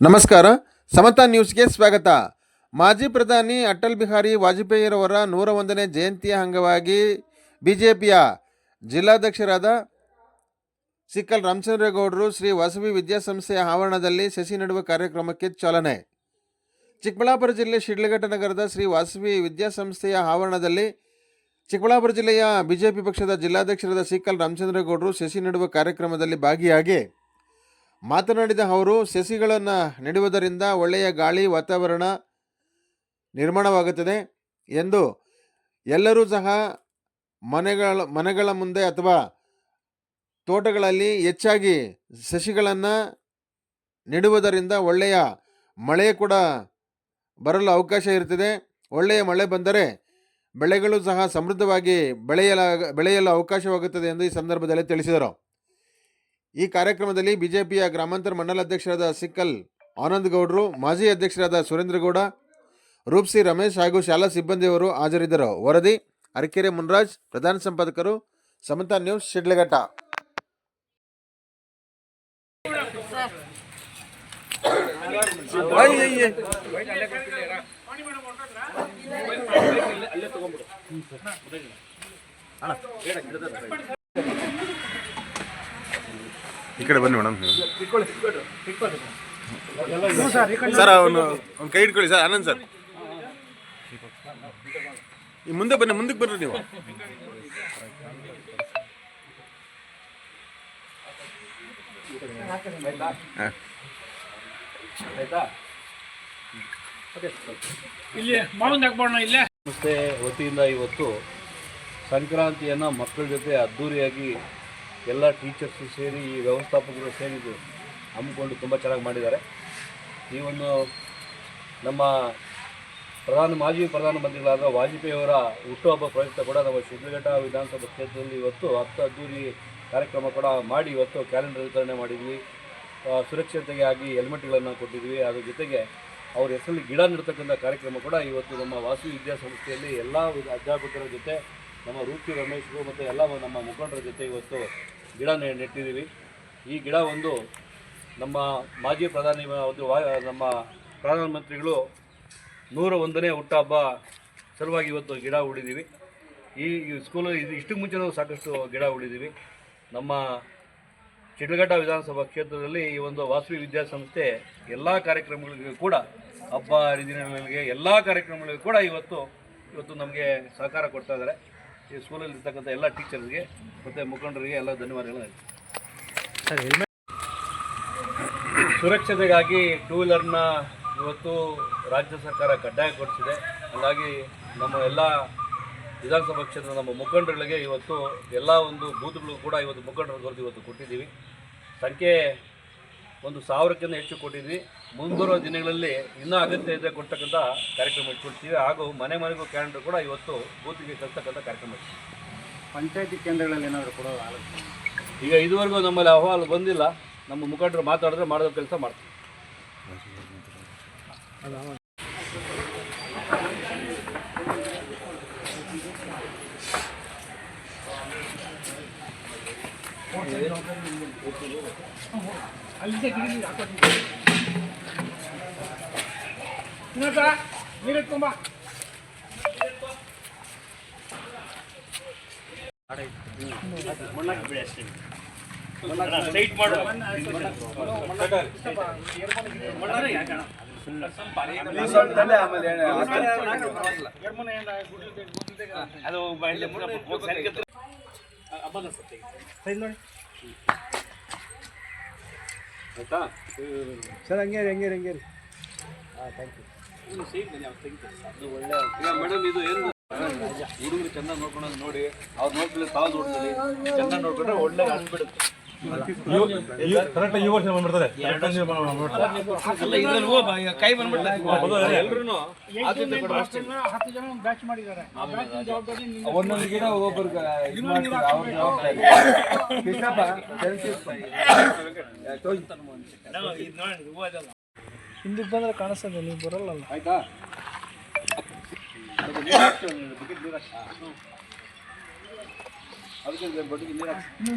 ನಮಸ್ಕಾರ, ಸಮತಾ ನ್ಯೂಸ್ಗೆ ಸ್ವಾಗತ. ಮಾಜಿ ಪ್ರಧಾನಿ ಅಟಲ್ ಬಿಹಾರಿ ವಾಜಪೇಯಿರವರ ನೂರ ಒಂದನೇ ಜಯಂತಿಯ ಅಂಗವಾಗಿ ಬಿಜೆಪಿಯ ಜಿಲ್ಲಾಧ್ಯಕ್ಷರಾದ ಸಿಕ್ಕಲ್ ರಾಮಚಂದ್ರೇಗೌಡರು ಶ್ರೀ ವಾಸವಿ ವಿದ್ಯಾಸಂಸ್ಥೆಯ ಆವರಣದಲ್ಲಿ ಸಸಿ ನೆಡುವ ಕಾರ್ಯಕ್ರಮಕ್ಕೆ ಚಾಲನೆ. ಚಿಕ್ಕಬಳ್ಳಾಪುರ ಜಿಲ್ಲೆ ಶಿಡ್ಲಘಟ್ಟ ನಗರದ ಶ್ರೀ ವಾಸವಿ ವಿದ್ಯಾಸಂಸ್ಥೆಯ ಆವರಣದಲ್ಲಿ ಚಿಕ್ಕಬಳ್ಳಾಪುರ ಜಿಲ್ಲೆಯ ಬಿಜೆಪಿ ಪಕ್ಷದ ಜಿಲ್ಲಾಧ್ಯಕ್ಷರಾದ ಸಿಕ್ಕಲ್ ರಾಮಚಂದ್ರೇಗೌಡರು ಸಸಿ ನೆಡುವ ಕಾರ್ಯಕ್ರಮದಲ್ಲಿ ಭಾಗಿಯಾಗಿ ಮಾತನಾಡಿದ ಅವರು, ಸಸಿಗಳನ್ನು ನೆಡುವುದರಿಂದ ಒಳ್ಳೆಯ ಗಾಳಿ, ವಾತಾವರಣ ನಿರ್ಮಾಣವಾಗುತ್ತದೆ ಎಂದು ಎಲ್ಲರೂ ಸಹ ಮನೆಗಳ ಮನೆಗಳ ಮುಂದೆ ಅಥವಾ ತೋಟಗಳಲ್ಲಿ ಹೆಚ್ಚಾಗಿ ಸಸಿಗಳನ್ನು ನೆಡುವುದರಿಂದ ಒಳ್ಳೆಯ ಮಳೆ ಕೂಡ ಬರಲು ಅವಕಾಶ ಇರ್ತದೆ ಒಳ್ಳೆಯ ಮಳೆ ಬಂದರೆ ಬೆಳೆಗಳು ಸಹ ಸಮೃದ್ಧವಾಗಿ ಬೆಳೆಯಲಾಗ, ಬೆಳೆಯಲು ಅವಕಾಶವಾಗುತ್ತದೆ ಎಂದು ಈ ಸಂದರ್ಭದಲ್ಲಿ ತಿಳಿಸಿದರು. ಈ ಕಾರ್ಯಕ್ರಮದಲ್ಲಿ ಬಿಜೆಪಿಯ ಗ್ರಾಮಾಂತರ ಮಂಡಲ ಅಧ್ಯಕ್ಷರಾದ ಸಿಕ್ಕಲ್ ಆನಂದ್ ಗೌಡ್ರು, ಮಾಜಿ ಅಧ್ಯಕ್ಷರಾದ ಸುರೇಂದ್ರಗೌಡ ರೂಪ್ಸಿ ರಮೇಶ್ ಹಾಗೂ ಶಾಲಾ ಸಿಬ್ಬಂದಿಯವರು ಹಾಜರಿದ್ದರು. ವರದಿ, ಅರಕೆರೆ ಮುನ್ರಾಜ್, ಪ್ರಧಾನ ಸಂಪಾದಕರು, ಸಮತಾ ನ್ಯೂಸ್, ಶಿಡ್ಲಘಟ್ಟ. ಈ ಕಡೆ ಬನ್ನಿ ಮೇಡಮ್. ಸರ್ ಅವನು ಅವ್ನು ಕೈ ಇಟ್ಕೊಳ್ಳಿ ಸರ್ ಆನಂದ್ ಸರ್. ಈ ಮುಂದೆ ಬನ್ನಿ ಮುಂದಕ್ಕೆ ಬರ್ರಿ ನೀವು. ಹಾಂ ಇಲ್ಲಿ ಮಾವಿನ ಹಾಕ್ಬೋಣ ಇಲ್ಲೇ. ಸಂಸ್ಥೆ ವತಿಯಿಂದ ಇವತ್ತು ಸಂಕ್ರಾಂತಿಯನ್ನು ಮಕ್ಕಳ ಜೊತೆ ಅದ್ಧೂರಿಯಾಗಿ ಎಲ್ಲ ಟೀಚರ್ಸು ಸೇರಿ, ಈ ವ್ಯವಸ್ಥಾಪಕರು ಸೇರಿ ಹಮ್ಮಿಕೊಂಡು ತುಂಬ ಚೆನ್ನಾಗಿ ಮಾಡಿದ್ದಾರೆ. ಈ ಒಂದು ನಮ್ಮ ಪ್ರಧಾನ, ಮಾಜಿ ಪ್ರಧಾನಮಂತ್ರಿಗಳಾದ ವಾಜಪೇಯಿಯವರ ಹುಟ್ಟುಹಬ್ಬ ಪ್ರಯುಕ್ತ ಕೂಡ ನಮ್ಮ ಶಿಡ್ಲಘಟ್ಟ ವಿಧಾನಸಭಾ ಕ್ಷೇತ್ರದಲ್ಲಿ ಇವತ್ತು ಹತ್ತು ಅದ್ದೂರಿ ಕಾರ್ಯಕ್ರಮ ಕೂಡ ಮಾಡಿ ಇವತ್ತು ಕ್ಯಾಲೆಂಡರ್ ವಿತರಣೆ ಮಾಡಿದ್ವಿ. ಸುರಕ್ಷತೆಗೆ ಆಗಿ ಹೆಲ್ಮೆಟ್ಗಳನ್ನು ಕೊಟ್ಟಿದ್ವಿ. ಅದ್ರ ಜೊತೆಗೆ ಅವ್ರ ಹೆಸರಲ್ಲಿ ಗಿಡ ನೆಡ್ತಕ್ಕಂಥ ಕಾರ್ಯಕ್ರಮ ಕೂಡ ಇವತ್ತು ನಮ್ಮ ವಾಸು ವಿದ್ಯಾಸಂಸ್ಥೆಯಲ್ಲಿ ಎಲ್ಲ ಅಧ್ಯಾಪಕರ ಜೊತೆ, ನಮ್ಮ ರೂಪಿ ರಮೇಶ್ರು ಮತ್ತು ಎಲ್ಲ ನಮ್ಮ ಮುಖಂಡರ ಜೊತೆ ಇವತ್ತು ಗಿಡ ನೆಟ್ಟಿದ್ದೀವಿ. ಈ ಗಿಡ ಒಂದು ನಮ್ಮ ಮಾಜಿ ಪ್ರಧಾನಿ ಒಂದು ನಮ್ಮ ಪ್ರಧಾನಮಂತ್ರಿಗಳು ನೂರ ಒಂದನೇ ಹುಟ್ಟುಹಬ್ಬ ಸಲುವಾಗಿ ಇವತ್ತು ಗಿಡ ಉಳಿದೀವಿ ಈ ಸ್ಕೂಲು ಇದು ಇಷ್ಟು ಮುಂಚೆ ಸಾಕಷ್ಟು ಗಿಡ ಉಳಿದೀವಿ ನಮ್ಮ ಶಿಡ್ಲಘಟ್ಟ ವಿಧಾನಸಭಾ ಕ್ಷೇತ್ರದಲ್ಲಿ ಈ ಒಂದು ವಾಸವಿ ವಿದ್ಯಾಸಂಸ್ಥೆ ಎಲ್ಲ ಕಾರ್ಯಕ್ರಮಗಳಿಗೂ ಕೂಡ ಹಬ್ಬ ಹರಿದಿನಗಳಿಗೆ ಎಲ್ಲ ಕಾರ್ಯಕ್ರಮಗಳಿಗೂ ಕೂಡ ಇವತ್ತು ಇವತ್ತು ನಮಗೆ ಸಹಕಾರ ಕೊಡ್ತಾ ಇದ್ದಾರೆ. ಈ ಸ್ಕೂಲಲ್ಲಿ ಇರ್ತಕ್ಕಂಥ ಎಲ್ಲ ಟೀಚರ್ಸ್ಗೆ ಮತ್ತು ಮುಖಂಡರಿಗೆ ಎಲ್ಲ ಧನ್ಯವಾದಗಳು. ಸರ್ ಸುರಕ್ಷತೆಗಾಗಿ ಟೂ ವೀಲರ್ನ ಇವತ್ತು ರಾಜ್ಯ ಸರ್ಕಾರ ಕಡ್ಡಾಯಗೊಳಿಸಿದೆ ಹಾಗಾಗಿ ನಮ್ಮ ಎಲ್ಲ ವಿಧಾನಸಭಾ ಕ್ಷೇತ್ರದ ನಮ್ಮ ಮುಖಂಡರುಗಳಿಗೆ ಇವತ್ತು ಎಲ್ಲ ಒಂದು ಬೂತ್ಗಳು ಕೂಡ ಇವತ್ತು ಮುಖಂಡರ ಕೊರತೆ ಇವತ್ತು ಕೊಟ್ಟಿದ್ದೀವಿ. ಸಂಖ್ಯೆ ಒಂದು ಸಾವಿರಕ್ಕಿಂತ ಹೆಚ್ಚು ಕೊಟ್ಟಿದ್ವಿ ಮುಂಬರುವ ದಿನಗಳಲ್ಲಿ ಇನ್ನೂ ಅಗತ್ಯ ಇದೆ ಕೊಡ್ತಕ್ಕಂಥ ಕಾರ್ಯಕ್ರಮ ಇಟ್ಕೊಳ್ತೀವಿ. ಹಾಗೂ ಮನೆ ಮನೆಗೂ ಕ್ಯಾಲೆಂಡರ್ ಕೂಡ ಇವತ್ತು ಬೂತಿಗೆ ಕಲ್ತಕ್ಕಂಥ ಕಾರ್ಯಕ್ರಮ ಇಟ್ಕೊಳ್ತೀವಿ. ಪಂಚಾಯತಿ ಕೇಂದ್ರಗಳಲ್ಲಿ ಏನಾದರೂ ಕೂಡ ಆಲೋಚನೆ ಈಗ ಇದುವರೆಗೂ ನಮ್ಮಲ್ಲಿ ಅಹವಾಲು ಬಂದಿಲ್ಲ. ನಮ್ಮ ಮುಖಂಡರು ಮಾತಾಡಿದ್ರೆ ಮಾಡೋ ಕೆಲಸ ಮಾಡ್ತೀವಿ ಅಲ್ಲಿಂದ ಗಿಡ ಹಾಕೋದು ಇನ್ನೊಂದ ನೀರು ತುಂಬ ಆಯ್ತಾ? ಸರ್ ಹಂಗೆ ಹಂಗೆ ಹಂಗೆ ಈಗ ಮೇಡಮ್ ಇದು ಏನು? ಹುಡುಗರು ಚೆನ್ನಾಗಿ ನೋಡ್ಕೊಂಡು ನೋಡಿ. ಅವ್ರು ನೋಡ್ಕೊಳ್ಳಿ ತಾವು ನೋಡ್ಕೊಳ್ಳಿ ಚೆನ್ನಾಗಿ ನೋಡ್ಕೊಂಡ್ರೆ ಒಳ್ಳೆ ಅನ್ಬಿಡುತ್ತೆ ಕೈ ಬಂದ್ಬಿಡ್ತಾರೆ ವರ್ಷ ಹತ್ತು ಜನ ಬ್ಯಾಚ್ ಮಾಡಿದ್ದಾರೆ ಆ ಬ್ಯಾಚಿನ ಜವಾಬ್ದಾರಿ ನಿಮ್ದು. ಒಂದೊಂದು ಗಿಡ ಕೃಷ್ಣಪ್ಪ ಹಿಂದಕ್ಕೆ ಬಂದ್ರೆ ಕಾಣಿಸ್ತದೆ ನೀವು ಬರಲ್ಲ ಆಯ್ತಾ? ಅದಕ್ಕೆ ಬಡ್ಡಿಗೆ ನೀರು ಹಾಕ್ಸಿ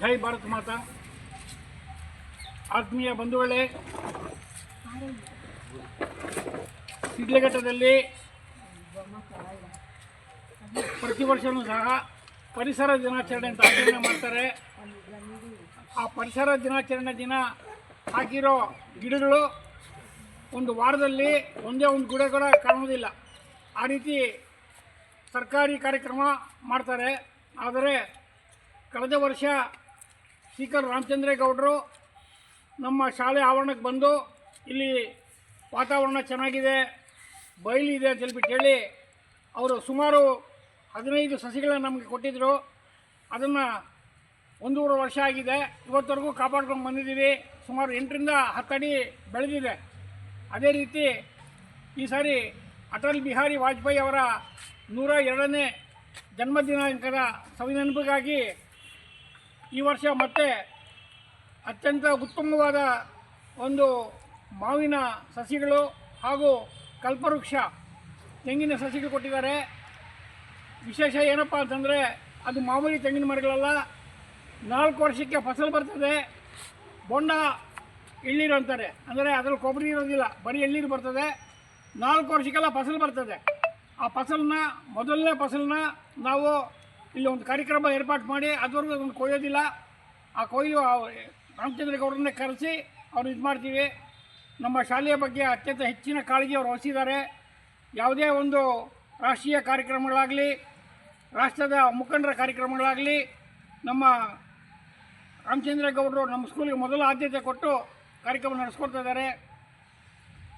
ಜೈ ಭಾರತ್ ಮಾತಾ ಆತ್ಮೀಯ ಬಂಧುಗಳೇ ಶಿಡ್ಲಘಟ್ಟದಲ್ಲಿ ಪ್ರತಿ ವರ್ಷವೂ ಸಹ ಪರಿಸರ ದಿನಾಚರಣೆ ಅಂತ ಆಚರಣೆ ಮಾಡ್ತಾರೆ. ಆ ಪರಿಸರ ದಿನಾಚರಣೆ ದಿನ ಹಾಕಿರೋ ಗಿಡಗಳು ಒಂದು ವಾರದಲ್ಲಿ ಒಂದೇ ಒಂದು ಗಿಡ ಕೂಡ ಕಾಣೋದಿಲ್ಲ ಆ ರೀತಿ ಸರ್ಕಾರಿ ಕಾರ್ಯಕ್ರಮ ಮಾಡ್ತಾರೆ. ಆದರೆ ಕಳೆದ ವರ್ಷ ಸ್ಪೀಕರ್ ರಾಮಚಂದ್ರೇಗೌಡರು ನಮ್ಮ ಶಾಲೆ ಆವರಣಕ್ಕೆ ಬಂದು ಇಲ್ಲಿ ವಾತಾವರಣ ಚೆನ್ನಾಗಿದೆ ಬಯಲಿದೆ ಅಂತ ಹೇಳ್ಬಿಟ್ಟು ಹೇಳಿ ಅವರು ಸುಮಾರು ಹದಿನೈದು ಸಸಿಗಳನ್ನು ನಮಗೆ ಕೊಟ್ಟಿದ್ದರು ಅದನ್ನು ಒಂದೂವರೆ ವರ್ಷ ಆಗಿದೆ. ಇವತ್ತವರೆಗೂ ಕಾಪಾಡ್ಕೊಂಡು ಬಂದಿದ್ದೀವಿ. ಸುಮಾರು ಎಂಟರಿಂದ ಅಡಿ ಬೆಳೆದಿದೆ. ಅದೇ ರೀತಿ ಈ ಸಾರಿ ಅಟಲ್ ಬಿಹಾರಿ ವಾಜಪೇಯಿ ಅವರ ನೂರ ಎರಡನೇ ಜನ್ಮದಿನಾಂಕದ ಸವಿನೆನಪಿಗಾಗಿ ಈ ವರ್ಷ ಮತ್ತೆ ಅತ್ಯಂತ ಉತ್ತಮವಾದ ಒಂದು ಮಾವಿನ ಸಸಿಗಳು ಹಾಗೂ ಕಲ್ಪವೃಕ್ಷ, ತೆಂಗಿನ ಸಸಿಗಳು ಕೊಟ್ಟಿದ್ದಾರೆ. ವಿಶೇಷ ಏನಪ್ಪ ಅಂತಂದರೆ ಅದು ಮಾಮೂಲಿ ತೆಂಗಿನ ಮರಗಳಲ್ಲ. ನಾಲ್ಕು ವರ್ಷಕ್ಕೆ ಫಸಲು ಬರ್ತದೆ. ಬೊಂಡ ಎಳ್ಳೀರು ಅಂತಾರೆ. ಅಂದರೆ ಅದರಲ್ಲಿ ಕೊಬ್ಬರಿ ಇರೋದಿಲ್ಲ, ಬರೀ ಎಳ್ಳೀರು ಬರ್ತದೆ. ನಾಲ್ಕು ವರ್ಷಕ್ಕೆಲ್ಲ ಫಸಲು ಬರ್ತದೆ. ಆ ಫಸಲನ್ನ, ಮೊದಲನೇ ಫಸಲನ್ನ ನಾವು ಇಲ್ಲಿ ಒಂದು ಕಾರ್ಯಕ್ರಮ ಏರ್ಪಾಡು ಮಾಡಿ ಅದುವರೆಗೂ ಅದನ್ನು ಕೊಯ್ಯೋದಿಲ್ಲ. ಆ ಕೊಯ್ಲು ರಾಮಚಂದ್ರಗೌಡರನ್ನೇ ಕರೆಸಿ ಅವ್ರು ಇದು ಮಾಡ್ತೀವಿ. ನಮ್ಮ ಶಾಲೆಯ ಬಗ್ಗೆ ಅತ್ಯಂತ ಹೆಚ್ಚಿನ ಕಾಳಜಿ ಅವರು ವಹಿಸಿದ್ದಾರೆ. ಯಾವುದೇ ಒಂದು ರಾಷ್ಟ್ರೀಯ ಕಾರ್ಯಕ್ರಮಗಳಾಗಲಿ, ರಾಷ್ಟ್ರದ ಮುಖಂಡರ ಕಾರ್ಯಕ್ರಮಗಳಾಗಲಿ, ನಮ್ಮ ರಾಮಚಂದ್ರೇಗೌಡರು ನಮ್ಮ ಸ್ಕೂಲಿಗೆ ಮೊದಲ ಆದ್ಯತೆ ಕೊಟ್ಟು ಕಾರ್ಯಕ್ರಮ ನಡೆಸ್ಕೊಡ್ತಾ ಇದ್ದಾರೆ.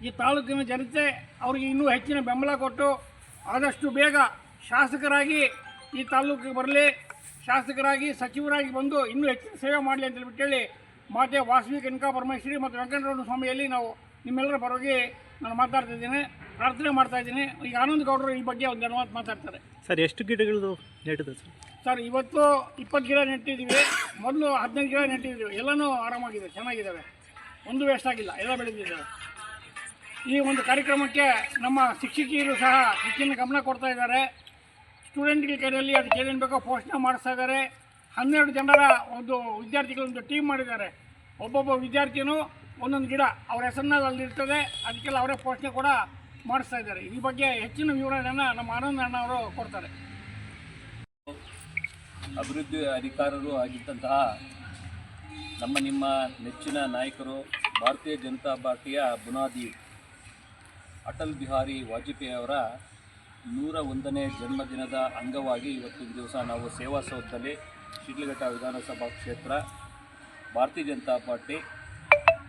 ಈ ತಾಲೂಕಿನ ಜನತೆ ಅವರಿಗೆ ಇನ್ನೂ ಹೆಚ್ಚಿನ ಬೆಂಬಲ ಕೊಟ್ಟು ಆದಷ್ಟು ಬೇಗ ಶಾಸಕರಾಗಿ ಈ ತಾಲೂಕಿಗೆ ಬರಲಿ, ಶಾಸಕರಾಗಿ, ಸಚಿವರಾಗಿ ಬಂದು ಇನ್ನೂ ಹೆಚ್ಚಿನ ಸೇವೆ ಮಾಡಲಿ ಅಂತ ಹೇಳ್ಬಿಟ್ಟು ಹೇಳಿ ಮಾತೆ ವಾಸವಿ ಕನಕಾ ಪರಮೇಶ್ವರಿ ಮತ್ತು ವೆಂಕಟರಮಣ ಸ್ವಾಮಿಯಲ್ಲಿ ನಾವು ನಿಮ್ಮೆಲ್ಲರ ಪರವಾಗಿ ನಾನು ಮಾತಾಡ್ತಾ ಇದ್ದೀನಿ, ಪ್ರಾರ್ಥನೆ ಮಾಡ್ತಾ ಇದ್ದೀನಿ. ಈಗ ಆನಂದ್ ಗೌಡರು ಈ ಬಗ್ಗೆ ಒಂದು ಮಾತು ಮಾತಾಡ್ತಾರೆ. ಸರ್, ಎಷ್ಟು ಗಿಡಗಳು ನೆಟ್ಟಿದೆ ಸರ್? ಸರ್, ಇವತ್ತು ಇಪ್ಪತ್ತು ಗಿಡ ನೆಟ್ಟಿದ್ದೀವಿ. ಮೊದಲು ಹದಿನೈದು ಗಿಡ ನೆಟ್ಟಿದ್ದೀವಿ. ಎಲ್ಲನೂ ಆರಾಮಾಗಿದೆ ಚೆನ್ನಾಗಿದ್ದಾವೆ. ಒಂದು ವೇಸ್ಟ್ ಆಗಿಲ್ಲ, ಎಲ್ಲ ಬೆಳೆದಿದ್ದಾವೆ. ಈ ಒಂದು ಕಾರ್ಯಕ್ರಮಕ್ಕೆ ನಮ್ಮ ಶಿಕ್ಷಕಿಯರು ಸಹ ಹೆಚ್ಚಿನ ಗಮನ ಕೊಡ್ತಾ ಇದ್ದಾರೆ. ಸ್ಟೂಡೆಂಟ್ಗಳ ಕೈಯಲ್ಲಿ ಅದಕ್ಕೆ ಏನೇನು ಬೇಕೋ ಪೋಷಣೆ ಮಾಡಿಸ್ತಾ ಇದ್ದಾರೆ. ಹನ್ನೆರಡು ಜನರ ಒಂದು ವಿದ್ಯಾರ್ಥಿಗಳೊಂದು ಟೀಮ್ ಮಾಡಿದ್ದಾರೆ. ಒಬ್ಬೊಬ್ಬ ವಿದ್ಯಾರ್ಥಿನೂ ಒಂದೊಂದು ಗಿಡ ಅವ್ರ ಹೆಸರನ್ನ ಅಲ್ಲಿರ್ತದೆ ಅದಕ್ಕೆಲ್ಲ ಅವರೇ ಪೋಷಣೆ ಕೂಡ ಮಾಡಿಸ್ತಾ ಇದ್ದಾರೆ. ಈ ಬಗ್ಗೆ ಹೆಚ್ಚಿನ ವಿವರಣೆಯನ್ನು ನಮ್ಮ ಆನಂದ ಅಣ್ಣ ಅವರು ಕೊಡ್ತಾರೆ. ಅಭಿವೃದ್ಧಿ ಅಧಿಕಾರರು ಆಗಿದ್ದಂತಹ ನಮ್ಮ ನಿಮ್ಮ ನೆಚ್ಚಿನ ನಾಯಕರು ಭಾರತೀಯ ಜನತಾ ಪಾರ್ಟಿಯ ಬುನಾದಿ ಅಟಲ್ ಬಿಹಾರಿ ವಾಜಪೇಯಿ ಅವರ ನೂರ ಒಂದನೇ ಜನ್ಮದಿನದ ಅಂಗವಾಗಿ ಇವತ್ತಿನ ದಿವಸ ನಾವು ಸೇವಾ ಸೌಧದಲ್ಲಿ ಶಿಡ್ಲಘಟ್ಟ ವಿಧಾನಸಭಾ ಕ್ಷೇತ್ರ ಭಾರತೀಯ ಜನತಾ ಪಾರ್ಟಿ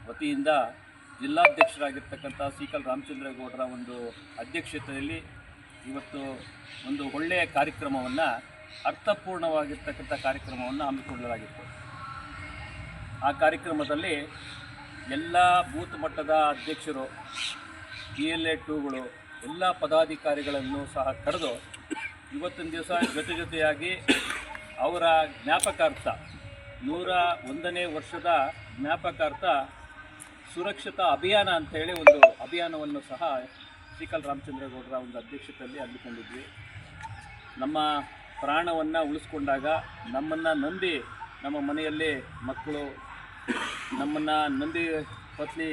ವತಿಯಿಂದ ಜಿಲ್ಲಾಧ್ಯಕ್ಷರಾಗಿರ್ತಕ್ಕಂಥ ಸೀಕಲ್ ರಾಮಚಂದ್ರೇಗೌಡರ ಒಂದು ಅಧ್ಯಕ್ಷತೆಯಲ್ಲಿ ಇವತ್ತು ಒಂದು ಒಳ್ಳೆಯ ಕಾರ್ಯಕ್ರಮವನ್ನು ಅರ್ಥಪೂರ್ಣವಾಗಿರ್ತಕ್ಕಂಥ ಕಾರ್ಯಕ್ರಮವನ್ನು ಹಮ್ಮಿಕೊಳ್ಳಲಾಗಿತ್ತು. ಆ ಕಾರ್ಯಕ್ರಮದಲ್ಲಿ ಎಲ್ಲ ಬೂತ್ ಮಟ್ಟದ ಅಧ್ಯಕ್ಷರು ಪಿ ಎಲ್ ಎ ಟೂಗಳು, ಎಲ್ಲ ಪದಾಧಿಕಾರಿಗಳನ್ನು ಸಹ ಕರೆದು ಇವತ್ತಿನ ದಿವಸ ಜೊತೆ ಜೊತೆಯಾಗಿ ಅವರ ಜ್ಞಾಪಕಾರ್ಥ, ನೂರ ಒಂದನೇ ವರ್ಷದ ಜ್ಞಾಪಕಾರ್ಥ ಸುರಕ್ಷತಾ ಅಭಿಯಾನ ಅಂತೇಳಿ ಒಂದು ಅಭಿಯಾನವನ್ನು ಸಹ ಶ್ರೀಕಲ್ ರಾಮಚಂದ್ರೇಗೌಡರ ಒಂದು ಅಧ್ಯಕ್ಷತೆಯಲ್ಲಿ ಹಮ್ಮಿಕೊಂಡಿದ್ವಿ. ನಮ್ಮ ಪ್ರಾಣವನ್ನು ಉಳಿಸ್ಕೊಂಡಾಗ ನಮ್ಮನ್ನು ನಂಬಿ ನಮ್ಮ ಮನೆಯಲ್ಲಿ ಮಕ್ಕಳು, ನಮ್ಮನ್ನು ನಂಬಿ ಪತ್ನಿ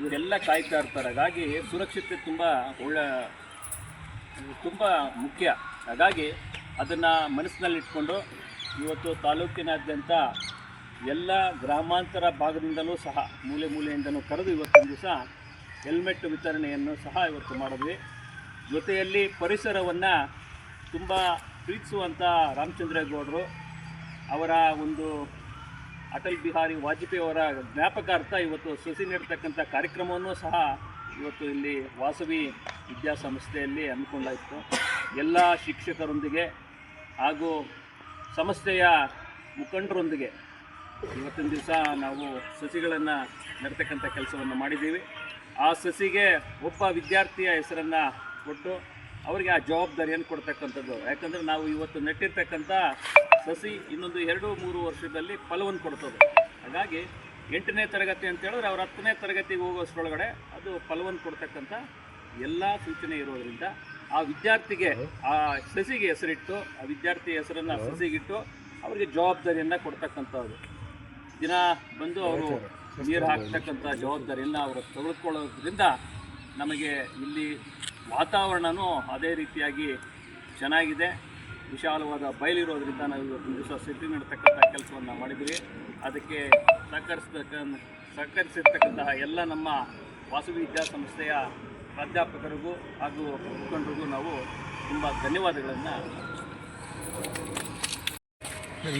ಇವರೆಲ್ಲ ಕಾಯ್ತಾ ಇರ್ತಾರೆ. ಹಾಗಾಗಿ ಸುರಕ್ಷತೆ ತುಂಬ ಒಳ್ಳೆ, ತುಂಬ ಮುಖ್ಯ. ಹಾಗಾಗಿ ಅದನ್ನು ಮನಸ್ಸಿನಲ್ಲಿಟ್ಕೊಂಡು ಇವತ್ತು ತಾಲೂಕಿನಾದ್ಯಂತ ಎಲ್ಲ ಗ್ರಾಮಾಂತರ ಭಾಗದಿಂದಲೂ ಸಹ, ಮೂಲೆ ಮೂಲೆಯಿಂದಲೂ ಕರೆದು ಇವತ್ತಿನ ದಿವಸ ಹೆಲ್ಮೆಟ್ ವಿತರಣೆಯನ್ನು ಸಹ ಇವತ್ತು ಮಾಡಿದ್ವಿ. ಜೊತೆಯಲ್ಲಿ ಪರಿಸರವನ್ನು ತುಂಬ ಪ್ರೀತಿಸುವಂಥ ರಾಮಚಂದ್ರೇಗೌಡರು ಅವರ ಒಂದು ಅಟಲ್ ಬಿಹಾರಿ ವಾಜಪೇಯಿ ಅವರ ಜ್ಞಾಪಕಾರ್ಥ ಇವತ್ತು ಸಸಿ ನೀಡ್ತಕ್ಕಂಥ ಕಾರ್ಯಕ್ರಮವನ್ನು ಸಹ ಇವತ್ತು ಇಲ್ಲಿ ವಾಸವಿ ವಿದ್ಯಾಸಂಸ್ಥೆಯಲ್ಲಿ ಹಮ್ಮಿಕೊಂಡಾಯಿತು. ಎಲ್ಲ ಶಿಕ್ಷಕರೊಂದಿಗೆ ಹಾಗೂ ಸಂಸ್ಥೆಯ ಮುಖಂಡರೊಂದಿಗೆ ಇವತ್ತಿನ ದಿವಸ ನಾವು ಸಸಿಗಳನ್ನು ನೆಡ್ತಕ್ಕಂಥ ಕೆಲಸವನ್ನು ಮಾಡಿದ್ದೀವಿ. ಆ ಸಸಿಗೆ ಒಬ್ಬ ವಿದ್ಯಾರ್ಥಿಯ ಹೆಸರನ್ನು ಕೊಟ್ಟು ಅವರಿಗೆ ಆ ಜವಾಬ್ದಾರಿಯನ್ನು ಕೊಡ್ತಕ್ಕಂಥದ್ದು? ಯಾಕಂದರೆ ನಾವು ಇವತ್ತು ನೆಟ್ಟಿರ್ತಕ್ಕಂಥ ಸಸಿ ಇನ್ನೊಂದು ಎರಡು, ಮೂರು ವರ್ಷದಲ್ಲಿ ಫಲವನ್ನು ಕೊಡ್ತದೆ. ಹಾಗಾಗಿ ಎಂಟನೇ ತರಗತಿ ಅಂತ ಹೇಳಿದ್ರೆ ಅವ್ರು ಹತ್ತನೇ ತರಗತಿಗೆ ಹೋಗೋಷ್ಟರೊಳಗಡೆ ಅದು ಫಲವನ್ನು ಕೊಡ್ತಕ್ಕಂಥ ಎಲ್ಲ ಸೂಚನೆ ಇರೋದರಿಂದ ಆ ವಿದ್ಯಾರ್ಥಿಗೆ ಆ ಸಸಿಗೆ ಹೆಸರಿಟ್ಟು, ಆ ವಿದ್ಯಾರ್ಥಿ ಹೆಸರನ್ನು ಸಸಿಗಿಟ್ಟು ಅವರಿಗೆ ಜವಾಬ್ದಾರಿಯನ್ನು ಕೊಡ್ತಕ್ಕಂಥದ್ದು ದಿನ ಬಂದು ಅವರು ನೀರು ಹಾಕ್ತಕ್ಕಂಥ ಜವಾಬ್ದಾರಿಯನ್ನು ಅವರು ತೆಗೆದುಕೊಳ್ಳೋದ್ರಿಂದ ನಮಗೆ ಇಲ್ಲಿ ವಾತಾವರಣನೂ ಅದೇ ರೀತಿಯಾಗಿ ಚೆನ್ನಾಗಿದೆ. ವಿಶಾಲವಾದ ಬಯಲಿರೋದ್ರಿಂದ ನಾವು ಇವತ್ತು ದಿವಸ ಸಿಟಿ ನೀಡತಕ್ಕಂಥ ಕೆಲಸವನ್ನು ಮಾಡಿದ್ವಿ. ಅದಕ್ಕೆ ಸಹಕರಿಸ್ತಕ್ಕ ಸಹಕರಿಸಿರ್ತಕ್ಕಂತಹ ಎಲ್ಲ ನಮ್ಮ ವಾಸವಿ ವಿದ್ಯಾಸಂಸ್ಥೆಯ ಪ್ರಾಧ್ಯಾಪಕರಿಗೂ ಹಾಗೂ ಮುಖಂಡರಿಗೂ ನಾವು ತುಂಬ ಧನ್ಯವಾದಗಳನ್ನು ನೋಡಿ